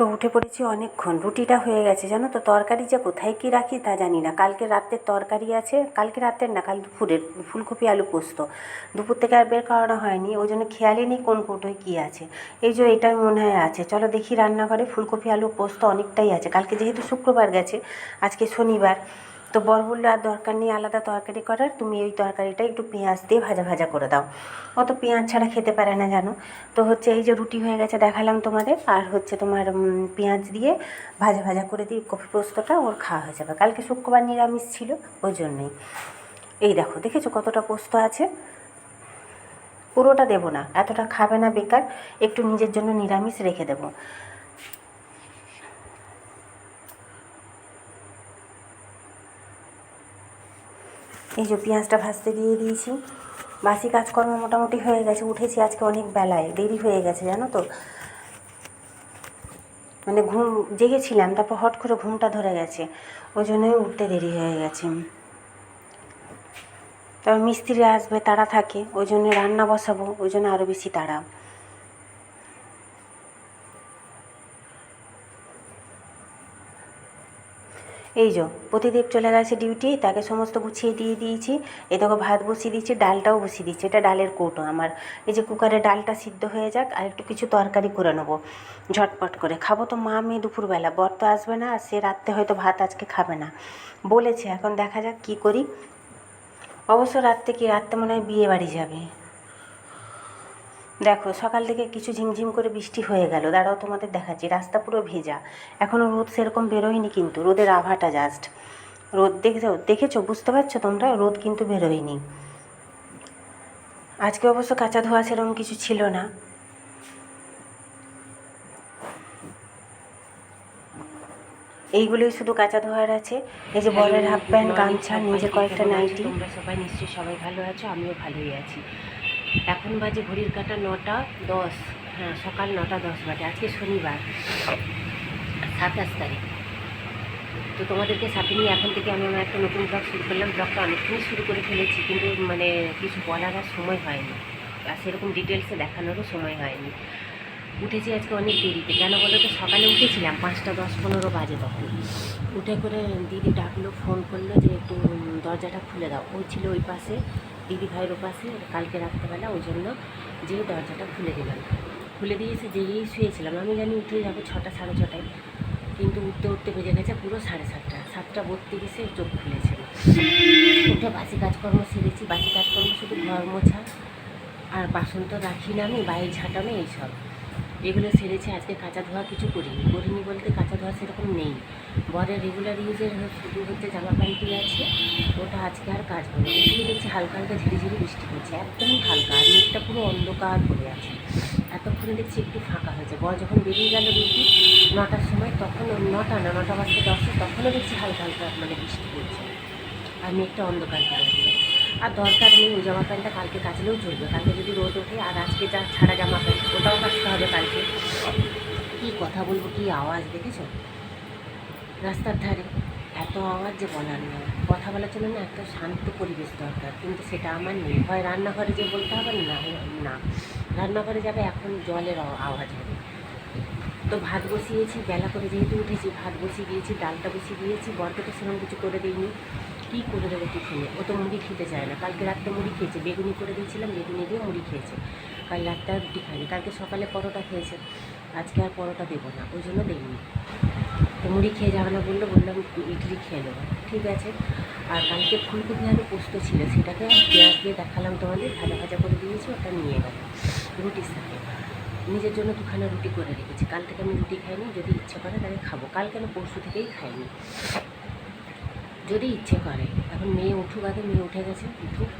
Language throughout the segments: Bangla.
তো উঠে পড়েছি অনেকক্ষণ। রুটিটা হয়ে গেছে, জানো তো? তরকারি যে কোথায় কি রাখি তা জানি না। কালকে রাতের তরকারি আছে, কালকে রাতের না, কাল দুপুরের ফুলকপি, আলু পোস্ত। দুপুর থেকে আর বের করানো হয়নি, ওই জন্য খেয়ালই নেই কোন কোটোয় কী আছে। এই যে এটাই মনে হয় আছে। চলো দেখি রান্নাঘরে ফুলকপি, আলু, পোস্ত অনেকটাই আছে। কালকে যেহেতু শুক্রবার গেছে, আজকে শনিবার। তো বর বলল, আর দরকার নেই, আলাদা তরকারি করার। তুমি ওই তরকারিটা একটু পেঁয়াজ দিয়ে ভাজা ভাজা করে দাও। অত পেঁয়াজ ছাড়া খেতে পারে না, জানো? তো হচ্ছে এই যে রুটি হয়ে গেছে, দেখালাম তোমাদের। আর হচ্ছে তোমার পেঁয়াজ দিয়ে ভাজা ভাজা করে দিয়ে কফি পোস্তটা ওর খাওয়া হয়ে যাবে। কালকে শুক্রবার নিরামিষ ছিল, ওই জন্যই। এই দেখো, দেখেছ কতটা পোস্ত আছে? পুরোটা দেবো না, এতটা খাবে না বেকার। একটু নিজের জন্য নিরামিষ রেখে দেবো। এই যে পেঁয়াজটা ভাজতে দিয়ে দিয়েছি। বাসি কাজকর্ম মোটামুটি হয়ে গেছে, উঠেছি আজকে অনেক বেলায়, দেরি হয়ে গেছে, জানো তো। মানে ঘুম, জেগেছিলাম, তারপর হট করে ঘুমটা ধরে গেছে, ওই জন্যই উঠতে দেরি হয়ে গেছে। তবে মিস্ত্রি আসবে তাড়া থাকে, ওই জন্য রান্না বসাবো, ওই জন্য আরও বেশি তাড়া। এই যে প্রতিদেব চলে গেছে ডিউটি তাকে সমস্ত গুছিয়ে দিয়ে দিয়েছি। এ দেখো, ভাত বসিয়ে দিয়েছি, ডালটাও বসিয়ে দিয়েছি। এটা ডালের কৌটো আমার। এই যে কুকারে ডালটা সিদ্ধ হয়ে যাক, আর একটু কিছু তরকারি করে নেব, ঝটপট করে। খাব তো মা মেয়ে দুপুরবেলা। বর তো আসবে না, আর সে রাত্রে হয়তো ভাত আজকে খাবে না। বলেছে, এখন দেখা যাক কী করি। অবশ্য রাত্রে কি? রাত্রে মনে হয় বিয়ে বাড়ি যাবে। দেখো, সকাল থেকে কিছু ঝিমঝিম করে বৃষ্টি হয়ে গেল। দাঁড়াও, তোমাদের দেখাচ্ছি। রাস্তা পুরো ভেজা। এখনও রোদ সেরকম বেরোয়নি কিন্তু। রোদের আভাটা জাস্ট রোদ দেখেছ? দেখেছ? বুঝতে পারছ তোমরা? রোদ কিন্তু বেরোয়নি। আজকে অবশ্য কাঁচা ধোয়া সেরকম কিছু ছিল না। এইগুলোই শুধু কাঁচা ধোয়ার আছে। এই যে বলের হাফ প্যান্ট, গামছা নিজে কয়েকটা নাইটি। তোমরা সবাই নিশ্চয়ই সবাই ভালো আছো, আমিও ভালোই আছি। এখন বাজে ঘড়ির কাটা নটা দশ। হ্যাঁ সকাল নটা দশ বাজে। আজকে শনিবার, সাতাশ তারিখ। তো তোমাদেরকে সাথে নিয়ে এখন থেকে আমি আমার একটা নতুন ব্লগ শুরু করলাম। ব্লগটা অনেকক্ষণই শুরু করে ফেলেছি, কিন্তু মানে কিছু বলার আর সময় হয়নি। আর সেরকম ডিটেলসে দেখানোরও সময় হয়নি। উঠেছি আজকে অনেক দেরিতে। কেন বলো তো? সকালে উঠেছিলাম পাঁচটা দশ পনেরো বাজে তখন। উঠে করে দিদি ডাকলো ফোন করল যে একটু দরজাটা খুলে দাও। ওই ছিল ওই পাশে। দিদি ভাইয়ের পাশে কালকে রাত্রেবেলা, ওই জন্য যে দরজাটা খুলে দিলাম। খুলে দিয়েছে যেই শুয়েছিলাম। আমি জানি উঠে যাব ছটা, সাড়ে ছটায়, কিন্তু উঠতে উঠতে বেজে গেছে পুরো সাড়ে সাতটা। সাতটা বত্রিশে চোখ খুলেছে। উঠে বাসি কাজকর্ম সেরেছি, বাসি কাজকর্ম শুধু ঘর মোছা আর বাসন তো রাখি না আমি বাইরে ঝাঁটানো এইসব এগুলো সেরেছি, আজকে কাঁচা ধোয়া কিছু করিনি। করিনি বলতে কাঁচা ধোয়া সেরকম নেই। বরের রেগুলার ইউজের শুধু হচ্ছে জামা প্যান্টই আছে। ওটা আজকে আর কাজ করে এদিকে দেখছি হালকা হালকা ঝিরিঝিরি বৃষ্টি হচ্ছে একদমই হালকা। আর মেঘটা পুরো অন্ধকার করে আছে। এতক্ষণে দেখছি একটু ফাঁকা হয়েছে। বর যখন বেরিয়ে গেল ডিউটি নটার সময়, তখন নটা না, নটা বাজতে দশে, তখনও দেখছি হালকা হালকা মানে বৃষ্টি পড়ছে। আর মেঘটা অন্ধকার করে আছে আর দরকার নেই, ওই জামা প্যান্টটা কালকে কাচলেও চলবে। কালকে যদি রোদ ওঠে, আর আজকে যা ছাড়া জামা প্যান্ট, ওটাও কাচতে হবে কালকে। কী কথা বলব, কী আওয়াজ, দেখেছ? রাস্তার ধারে। এত আওয়াজ যে বলার নয় কথা বলার জন্য না একটা শান্ত পরিবেশ দরকার। কিন্তু সেটা আমার নেই। হয় রান্নাঘরে যে বলতে হবে না না। রান্নাঘরে যাবে, এখন জলের আওয়াজ হবে। তো ভাত বসিয়েছি, বেলা করে যেহেতু উঠেছি, ভাত বসিয়ে দিয়েছি, ডালটা বসিয়ে দিয়েছি, বরকে তো সেরকম কিছু করে দিইনি। কী করে দেবো টিফিনে? ও তো মুড়ি খেতে চায় না। কালকে রাত্রে মুড়ি খেয়েছে। বেগুনি করে দিয়েছিলাম, বেগুনি দিয়ে মুড়ি খেয়েছে। কাল রাত্রে আর রুটি খায়নি কালকে সকালে পরোটা খেয়েছে। আজকে আর পরোটা দেবো না। ওই জন্য দেইনি। তো মুড়ি খেয়ে যাবে না বলল, বললাম, ইডলি খেয়ে নেব। ঠিক আছে। আর কালকে ফুলকপি আলু পোস্ত ছিল, সেটাকে পেঁয়াজ দিয়ে দেখালাম তোমাদের, ভাজা ভাজা করে দিয়েছি, ওটা নিয়ে গেল রুটির সাথে। নিজের জন্য দুখানা রুটি করে রেখেছি, কাল থেকে আমি রুটি খাইনি, যদি ইচ্ছে করে তাহলে খাব। কাল কেন পরশু থেকেই খাইনি। যদি ইচ্ছে করে, এখন মেয়ে উঠুক আগে, মেয়ে উঠে গেছে, উঠুক,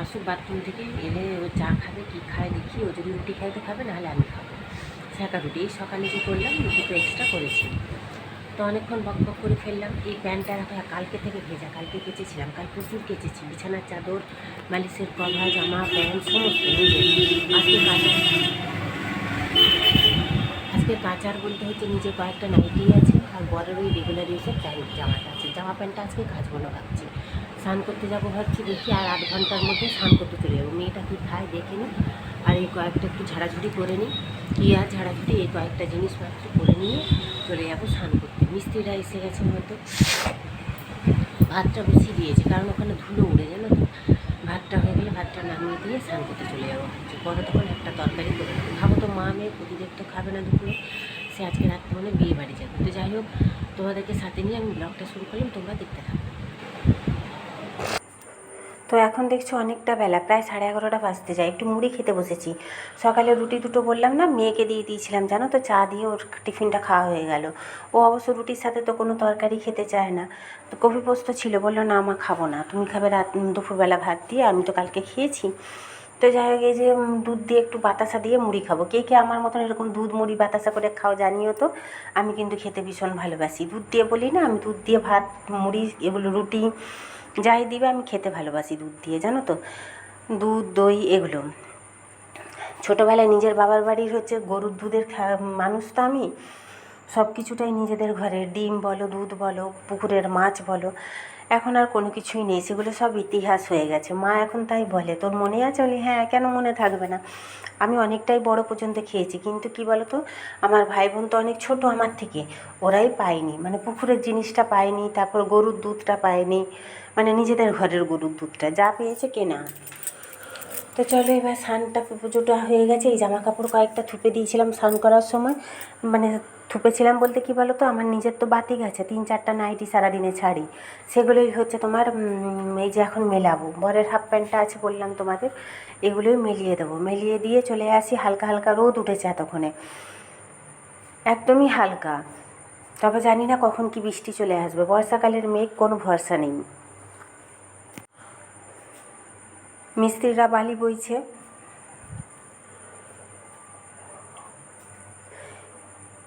আসুক বাথরুম থেকে, এলে ও চা খাবে, কী খায়, দেখি, ও যদি রুটি খাইতে খাবে, নাহলে আমি খাব। ছ্যাঁকা রুটি সকালে যে করলাম? তো এক্সট্রা করেছি। তো অনেকক্ষণ বক বক করে ফেললাম। এই প্যান্টটা কালকে থেকে ভেজা। কালকে কেচেছিলাম। কাল প্রচুর কেচেছি। বিছানার চাদর, মালিশের কভার, জামা, প্যান্ট, সমস্ত নিজের। আজকে কাঁচা। আজকে কাচার বলতে হচ্ছে নিজে কয়েকটা নাইটি আছে আর বরের ওই রেগুলার ইউজের প্যান্ট জামাটা আছে। জামা প্যান্টটা আজকে কাচবো না ভাবছি। স্নান করতে যাব ভাবছি দেখি আর আধ ঘণ্টার মধ্যে স্নান করতে চলে যাব। মেয়েটা কী খায় দেখে নিই আর এই কয়েকটা একটু ঝাড়াঝুড়ি করে নিই। কী আর ঝাড়াঝুড়ি? এই কয়েকটা জিনিসপত্র করে নিয়ে চলে যাব স্নান করতে। মিস্ত্রিরা এসে গেছে হয়তো। ভাতটা বসিয়ে দিয়েছে, কারণ ওখানে ধুলো উড়ে, জানো তো? ভাতটা হয়ে গেলে ভাতটা নামিয়ে দিয়ে স্নান করতে চলে যাব পরে তখন একটা তরকারি করে খাব তো মা মেয়ে প্রতিদেব তো খাবে না দুপুরে। সে আজকে রাত্রে মানে বিয়ে বাড়ি যাবে। তো যাই হোক, তোমাদেরকে সাথে নিয়ে আমি ব্লগটা শুরু করলাম, তোমরা দেখতে থাকো। তো এখন দেখছ অনেকটা বেলা, প্রায় সাড়ে এগারোটা বাজতে যায়। একটু মুড়ি খেতে বসেছি। সকালে রুটি দুটো বললাম না, মেয়েকে দিয়ে দিয়েছিলাম, জানো তো, চা দিয়ে ওর টিফিনটা খাওয়া হয়ে গেল। ও অবশ্য রুটির সাথে তো কোনো তরকারি খেতে চায় না। তো কফি পোস্ত ছিল, বলল, না আমার খাব না। তুমি খাবে রাত দুপুরবেলা ভাত দিয়ে, আমি তো কালকে খেয়েছি। তো যাই হোক, এই যে দুধ দিয়ে একটু বাতাসা দিয়ে মুড়ি খাব। কে কে আমার মতন এরকম দুধ, মুড়ি, বাতাসা করে খাও জানিও তো, আমি কিন্তু খেতে ভীষণ ভালোবাসি। দুধ দিয়ে বলি না, আমি দুধ দিয়ে ভাত, মুড়ি, এগুলো রুটি যাই দিবে, আমি খেতে ভালোবাসি দুধ দিয়ে, জানো তো? দুধ, দই, এগুলো। ছোটোবেলায় নিজের বাবার বাড়ির হচ্ছে গরুর দুধের মানুষ তো আমি। সব কিছুটাই নিজেদের ঘরে। ডিম বলো, দুধ বলো, পুকুরের মাছ বলো। এখন আর কোনো কিছুই নেই, সেগুলো সব ইতিহাস হয়ে গেছে। মা এখন তাই বলে, তোর মনে আছে? বলি হ্যাঁ কেন মনে থাকবে না? আমি অনেকটাই বড় পর্যন্ত খেয়েছি, কিন্তু কি বলো তো আমার ভাই বোন তো অনেক ছোট আমার থেকে, ওরাই পায়নি। মানে পুকুরের জিনিসটা পায়নি, তারপর গরুর দুধটা পায়নি মানে নিজেদের ঘরের গরুর দুধটা, যা পেয়েছে কেনা। তো চলো এবার স্নানটা পুজোটা হয়ে গেছে। এই জামা কাপড় কয়েকটা থুপে দিয়েছিলাম স্নান করার সময়। মানে থুপেছিলাম বলতে কি বলো তো আমার নিজের তো বাতিক আছে, তিন চারটা নাইটি সারাদিনে ছাড়ি। সেগুলোই হচ্ছে তোমার এই যে এখন মেলাবো। বরের হাফ প্যান্টটা আছে বললাম তোমাদের, এগুলোই মেলিয়ে দেবো। মেলিয়ে দিয়ে চলে আসি, হালকা হালকা রোদ উঠেছে এতক্ষণে। একদমই হালকা। তবে জানি না কখন কি বৃষ্টি চলে আসবে। বর্ষাকালের মেঘ কোনো ভরসা নেই। মিস্ত্রিরা বালি বইছে।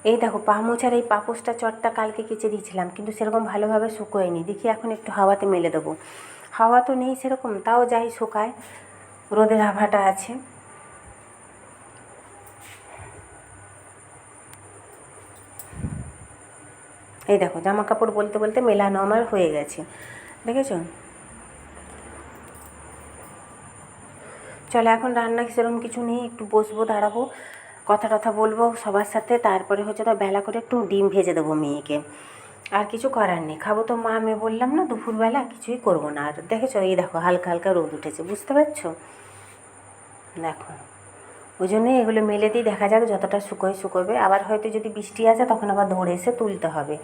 এই দেখো, পা মোছার এই পাপোসটা চটটা কালকে কেচে দিয়েছিলাম, কিন্তু সেরকম ভালোভাবে শুকোয়নি। দেখি এখন একটু হাওয়াতে মেলে দেবো। হাওয়া তো নেই সেরকম, তাও যাই শুকায়। রোদের আভাটা আছে। এই দেখো জামা কাপড় বলতে বলতে মেলানো আমার হয়ে গেছে। দেখেছ? চলো এখন রান্না সেরকম কিছু নেই, একটু বসবো, দাঁড়াবো কথা টথা বলব সবার সাথে, তারপরে হচ্ছে তো বেলা করে একটু ডিম ভেজে দেবো মেয়েকে। আর কিছু করার নেই, খাব তো মা, আমি বললাম না দুপুরবেলা কিছুই করব না, আর দেখেছ, এই দেখো হালকা হালকা রোদ উঠেছে, বুঝতে পারছ? দেখো, ওই জন্যই এগুলো মেলে দিই, দেখা যাক যতটা শুকোয় শুকোবে, আবার হয়তো যদি বৃষ্টি আসে তখন আবার ধরে এসে তুলতে হবে,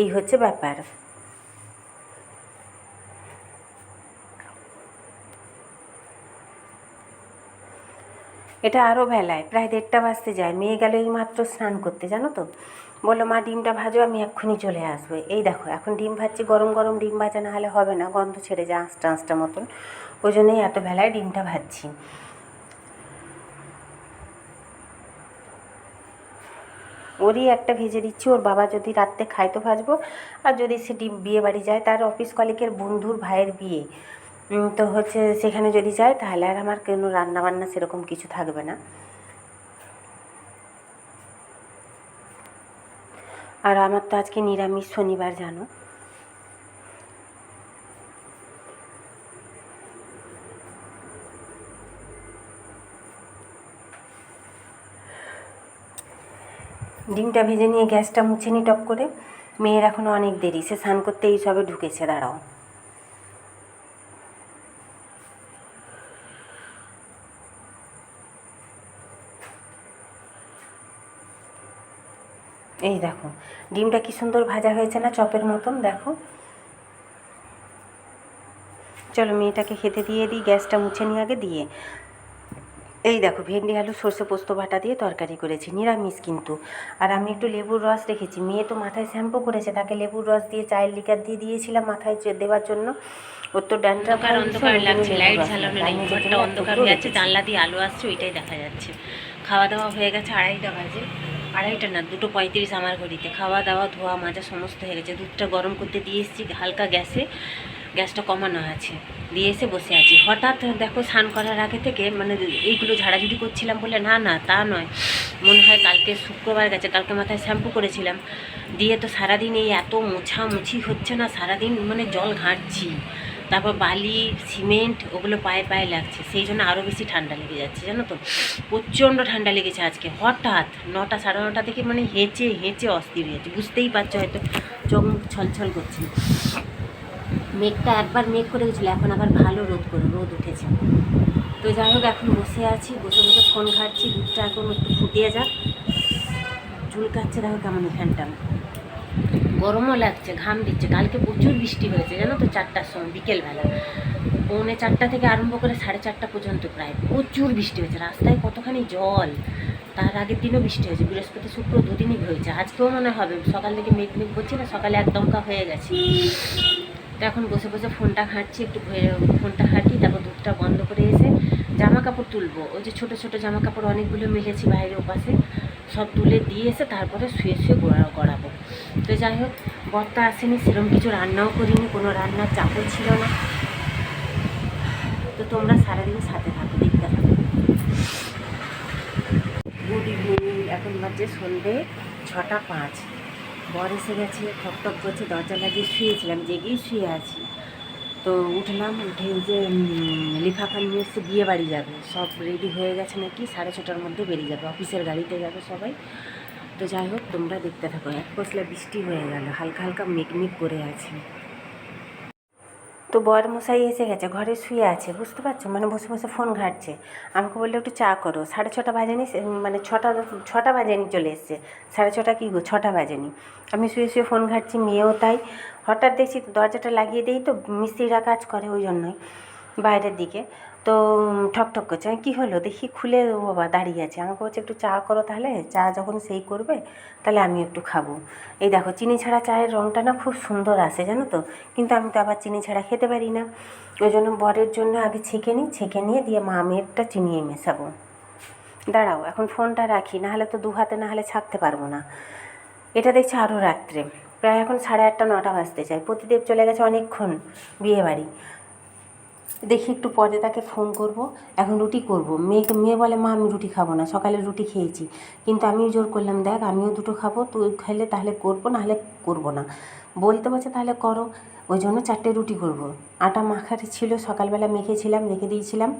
এই হচ্ছে ব্যাপার। এটা আরও বেলায় প্রায় দেড়টা বাজতে যায়। মেয়ে গেল এই মাত্র স্নান করতে, জানো তো? বলল, মা, ডিমটা ভাজো, আমি এক্ষুনি চলে আসব। এই দেখো, এখন ডিম ভাজছি, গরম গরম ডিম ভাজা না হলে হবে না, গন্ধ ছেড়ে যায় আঁচটা আঁচটা মতন। ওই জন্যই এত বেলায় ডিমটা ভাজছি। ওরই একটা ভেজে দিচ্ছি, ওর বাবা যদি রাত্রে খায় তো ভাজবো। আর যদি সে ডিম বিয়ে বাড়ি যায়, তার অফিস কলিকের বন্ধুর ভাইয়ের বিয়ে। তো হচ্ছে সেখানে যদি যায়, তাহলে আর আমার কোনো রান্না বান্না সেরকম কিছু থাকবে না। আর আমার তো আজকে নিরামিষ শনিবার, জানো? ডিমটা ভেজে নিয়ে গ্যাসটা মুছে নি টপ করে। মেয়ের এখনও অনেক দেরি, সে স্নান করতে এই সবে ঢুকেছে, দাঁড়াও। এই দেখো ডিমটা কি সুন্দর ভাজা হয়েছে না চপের মতন? দেখো। চলো মেয়েটাকে খেতে দিয়ে দিই গ্যাসটা মুছে নিয়ে আগে দিয়ে। এই দেখো ভেন্ডি আলু সর্ষে পোস্ত বাটা দিয়ে তরকারি করেছি নিরামিষ কিন্তু। আর আমি একটু লেবুর রস রেখেছি। মেয়ে তো মাথায় শ্যাম্পু করেছে তাকে লেবুর রস দিয়ে চায়ের লিকার দিয়ে দিয়েছিলাম মাথায় দেওয়ার জন্য। ওর তো ড্যান্ড্রাফ অন্ধকার লাগছে লাইট ঝালানো অন্ধকার হয়ে যাচ্ছে জানলা দিয়ে আলো আসছে ওইটাই দেখা যাচ্ছে। খাওয়া দাওয়া হয়ে গেছে আড়াইটা বাজে। আড়াইটা না, দুটো পঁয়ত্রিশ আমার ঘড়িতে। খাওয়া দাওয়া, ধোয়া, মাজা সমস্ত হয়ে গেছে। দুধটা গরম করতে দিয়ে এসেছি, হালকা গ্যাসে। গ্যাসটা কমানো আছে। দিয়ে এসে বসে আছি। হঠাৎ দেখো, স্নান করার আগে থেকে মানে এইগুলো ঝাড়াঝুড়ি করছিলাম বলে, না না, তা নয়। মনে হয় কালকে শুক্রবার গেছে, কালকে মাথায় শ্যাম্পু করেছিলাম। দিয়ে তো সারাদিন এই এত মোছামুছি হচ্ছে না, সারাদিন মানে জল ঘাঁটছি। তারপর বালি, সিমেন্ট, ওগুলো পায়ে পায়ে লাগছে। সেই জন্য আরও বেশি ঠান্ডা লেগে যাচ্ছে, জানো তো? প্রচণ্ড ঠান্ডা লেগেছে আজকে, হঠাৎ নটা সাড়ে নটা থেকে মানে হেঁচে হেঁচে অস্থির হয়েছে বুঝতেই পারছ হয়তো চোখ মুখ ছলছল করছে। মেঘটা একবার মেঘ করে গেছিল, এখন আবার ভালো রোদ করে, রোদ উঠেছে। তো যাই হোক, এখন বসে আছি, বসে বসে ফোন ঘাটছি, দুধটা এখন একটু ফুটিয়ে যাক। চুল কাচ্ছে দেখো কেমন ফ্যানটা গরমও লাগছে, ঘাম দিচ্ছে। কালকে প্রচুর বৃষ্টি হয়েছে, জানো তো, চারটার সময়, বিকেলবেলা। পৌনে চারটা থেকে আরম্ভ করে সাড়ে চারটা পর্যন্ত প্রায়। প্রচুর বৃষ্টি হয়েছে, রাস্তায় কতখানি জল। তার আগের দিনও বৃষ্টি হয়েছে, বৃহস্পতি, শুক্র দুদিনই হয়েছে। আজকেও মনে হবে, সকাল থেকে মেঘ মেঘ করছি না, সকালে একদমকা হয়ে গেছে। তো এখন বসে বসে ফোনটা ঘাঁটছি, একটু ফোনটা ঘাঁটি, তারপর দুধটা বন্ধ করে এসে জামা কাপড় তুলবো। ওই যে ছোটো ছোটো জামা কাপড় অনেকগুলো মিলেছি বাইরে ওপাশে। সব তুলে দিয়ে এসে তারপরে শুয়ে শুয়ে গড়া গড়াবো। তো যাই হোক, বর্তা আসেনি সেরকম কিছু রান্নাও করিনি, কোনো রান্নার চাপও ছিল না। তো তোমরা সারাদিন সাথে থাকো, দেখতে থাকো। গুড ইভিনিং, এখন বাজে সন্ধে ছটা পাঁচ। বর এসে গেছে ঠক ঠক করছে, দরজা লাগিয়ে শুয়েছিলাম, জেগেই শুয়ে আছি। তো উঠলাম উঠে যে লিফাফা নিয়ে এসে বিয়ে বাড়ি যাবে। সব রেডি হয়ে গেছে নাকি? সাড়ে ছটার মধ্যে বেরিয়ে যাবে। অফিসের গাড়িতে যাবে সবাই। তো যাই হোক, তোমরা দেখতে থাকো। এক পশলা বৃষ্টি হয়ে গেল। হালকা হালকা মেঘমেঘ করে আছে। তো বর মশাই এসে গেছে, ঘরে শুয়ে আছে। বুঝতে পারছ? মানে বসে বসে ফোন ঘাটছে। আমাকে বলল, একটু চা করো। সাড়ে ছটা বাজেনি মানে ছটা ছটা বাজেনি চলে এসছে। সাড়ে ছটা কি গো? ছটা বাজেনি। আমি শুয়ে শুয়ে ফোন ঘাটছি, মেয়েও তাই। হঠাৎ দেখছি দরজাটা লাগিয়ে দিই তো মিস্ত্রিরা কাজ করে ওই জন্যই বাইরের দিকে। তো উম, ঠক ঠক করছে। আমি কী হলো? দেখি খুলে বাবা দাঁড়িয়ে আছে। আমাকে বলছে একটু চা করো তাহলে। চা যখন সেই করবে তাহলে আমি একটু খাব। এই দেখো চিনি ছাড়া চায়ের রঙটা না খুব সুন্দর আসে জানো তো? কিন্তু আমি তো আবার চিনি ছাড়া খেতে পারি না। ওই জন্য বরের জন্য আগে ছেঁকে নিই ছেঁকে নিয়ে দিয়ে মা মেয়েরটা চিনিয়ে মেশাবো। দাঁড়াও এখন ফোনটা রাখি নাহলে তো দু হাতে না হলে ছাকতে পারব না। এটা দেখছি আরও রাত্রে। প্রায় এখন সাড়ে আটটা, নটা বাজতে চাই প্রতিদেব চলে গেছে অনেকক্ষণ বিয়েবাড়ি। দেখি একটু পরে তাকে ফোন করব। এখন রুটি করব। মেয়ে মেয়ে বলে, মা, আমি রুটি খাব না। সকালে রুটি খেয়েছি। কিন্তু আমিও জোর করলাম, দেখ, আমিও দুটো খাব। তুই খেলে তাহলে করব, নাহলে করব না। বলতে বলছে তাহলে করো। ওই জন্য চারটে রুটি করব। আটা মাখাটি ছিল, সকালবেলা মেখেছিলাম রেখে দিয়েছিলাম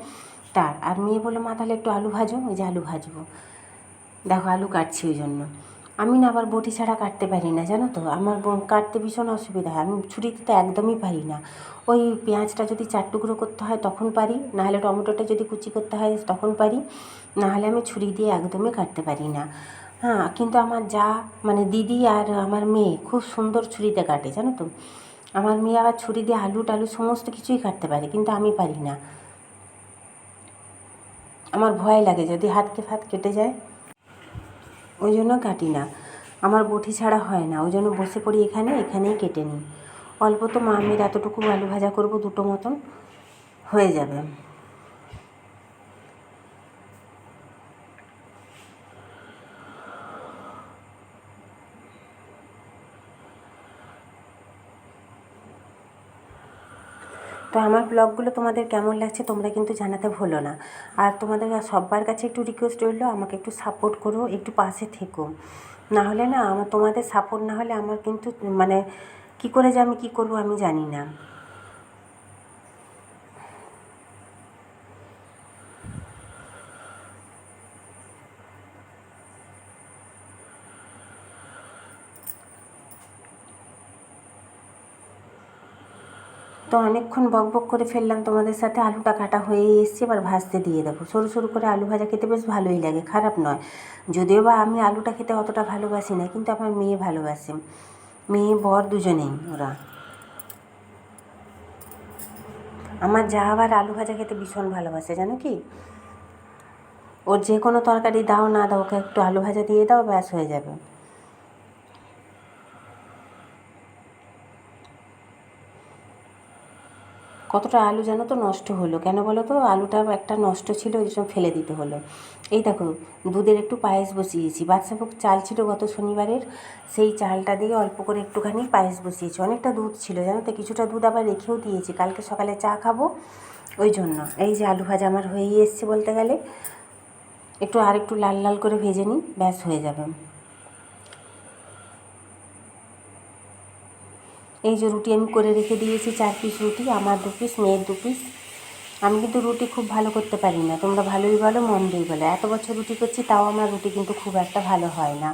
তার। আর মেয়ে বলল, মা, তাহলে একটু আলু ভাজো, ওই যে আলু ভাজবো। দেখো, আলু কাটছি ওই জন্য। আমি না আবার বটি ছাড়া কাটতে পারি না, জানো তো? আমার কাটতে ভীষণ অসুবিধা হয়। আমি ছুরিতে তো একদমই পারি না। ওই পেঁয়াজটা যদি চার টুকরো করতে হয় তখন পারি, নাহলে টমেটোটা যদি কুচি করতে হয় তখন পারি, নাহলে আমি ছুরি দিয়ে একদমই কাটতে পারি না। হ্যাঁ কিন্তু আমার যা মানে দিদি আর আমার মেয়ে খুব সুন্দর ছুরিতে কাটে, জানো তো? আমার মেয়ে আবার ছুরি দিয়ে আলু টালু সমস্ত কিছুই কাটতে পারে, কিন্তু আমি পারি না। আমার ভয় লাগে যদি হাতকে ফাত কেটে যায়। ওই জন্য কাটি না। আমার বটি ছাড়া হয় না। ওই জন্য বসে পড়ি এখানে, এখানেই কেটে নিই। অল্প তো মা, আমি এতটুকু আলু ভাজা করব দুটো মতন, হয়ে যাবে। তো আমার ব্লগগুলো তোমাদের কেমন লাগছে তোমরা কিন্তু জানাতে ভুলো না। আর তোমাদের সবার কাছে একটু রিকোয়েস্ট রইল, আমাকে একটু সাপোর্ট করো, একটু পাশে থেকো। না হলে না, আমার তোমাদের সাপোর্ট না হলে আমার কিন্তু মানে কি করে যে আমি কী করব আমি জানি না। তো অনেকক্ষণ বক বক করে ফেললাম তোমাদের সাথে। আলুটা কাটা হয়ে এসছে, এবার ভাজতে দিয়ে দেবো। সরু সরু করে আলু ভাজা খেতে বেশ ভালোই লাগে, খারাপ নয়। যদিও বা আমি আলুটা খেতে অতটা ভালোবাসি না, কিন্তু আমার মেয়ে ভালোবাসে। মেয়ে, বর দুজনেই ওরা। আমার যা আবার আলু ভাজা খেতে ভীষণ ভালোবাসে, জানো কি? ওর যে কোনো তরকারি দাও না দাও, ওকে একটু আলু ভাজা দিয়ে দাও, ব্যাস হয়ে যাবে। কতটা আলু যেন তো নষ্ট হলো? কেন বলো তো? আলুটা একটা নষ্ট ছিল, ওই জন্য ফেলে দিতে হলো। এই দেখো, দুধের একটু পায়েস বসিয়েছি। বাদশাভোগ চাল ছিল গত শনিবারের, সেই চালটা দিয়ে অল্প করে একটুখানি পায়েস বসিয়েছি। অনেকটা দুধ ছিল, জানো তো? কিছুটা দুধ আবার রেখেও দিয়েছি। কালকে সকালে চা খাব, ওই জন্য। এই যে আলু ভাজা আমার হয়েই এসছে বলতে গেলে। একটু আর একটু লাল লাল করে ভেজে নিই, ব্যাস হয়ে যাবে। এই যে রুটি আমি করে রেখে দিয়েছি, চার পিস রুটি, আমার দু পিস মেয়ের দু পিস আমি কিন্তু রুটি খুব ভালো করতে পারি না, তোমরা ভালোই বলো, মন্দই বলো। এত বছর রুটি করছি, তাও আমার রুটি কিন্তু খুব একটা ভালো হয় না।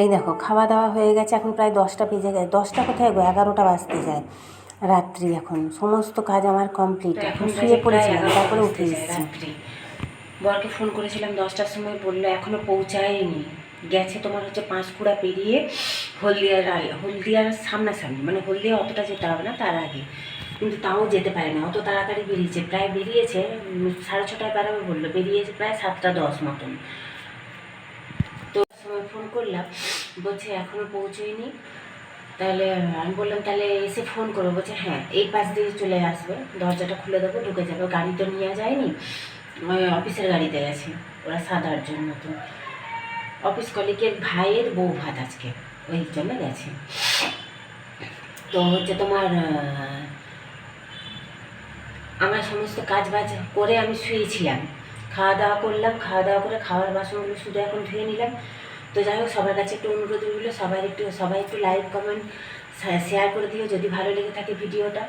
এই দেখো, খাওয়া দাওয়া হয়ে গেছে, এখন প্রায় দশটা বেজে গেছে, দশটা কোথায় গো? এগারোটা বাজতে যায়। রাত্রি এখন। সমস্ত কাজ আমার কমপ্লিট এখন শুয়ে পড়েছিলাম তারপরে উঠে এসেছি। রাত্রি। বরকে ফোন করেছিলাম দশটার সময় বলল এখনও পৌঁছায়নি। গেছে তোমার হচ্ছে পাঁশকুড়া পেরিয়ে হলদিয়ার হলদিয়ার সামনাসামনি। মানে হলদিয়া অতটা যেতে হবে না তার আগে। কিন্তু তাও যেতে পারে না অত তাড়াতাড়ি বেরিয়েছে। প্রায় বেরিয়েছে সাড়ে ছটায় বেরাবে বলল বেরিয়েছে প্রায় সাতটা দশ মতন। তো সময় ফোন করলাম বলছে এখনও পৌঁছয়নি। তাহলে আমি বললাম, তাহলে এসে ফোন করো। বলছে হ্যাঁ এই পাশ দিয়ে চলে আসবে। দরজাটা খুলে দেবো, ঢুকে যাবে। গাড়ি তো নিয়ে যায়নি। অফিসের গাড়িতে গেছে। ওরা সাদার জন্য তো অফিস কলিগের ভাইয়ের বউ ভাত আজকে। ওই জন্য গেছে। তো হচ্ছে তোমার আমার সমস্ত কাজ বাজ করে আমি শুয়েছিলাম। খাওয়া দাওয়া করলাম, খাওয়া দাওয়া করে খাওয়ার বাসনগুলো শুধু এখন ধুয়ে নিলাম। তো যাই হোক, সবার কাছে একটু অনুরোধ রইল, সবাই একটু সবাই একটু লাইক কমেন্ট শেয়ার করে দিও যদি ভালো লেগে থাকে ভিডিওটা।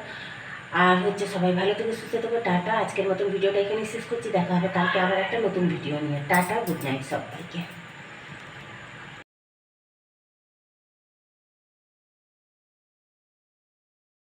আর হচ্ছে সবাই ভালো থেকে, সুস্থ থাকবে টাটা। আজকের মতন ভিডিওটা এখানে শেষ করছি, দেখা হবে কালকে আবার একটা নতুন ভিডিও নিয়ে। টাটা গুড নাইট সবাইকে।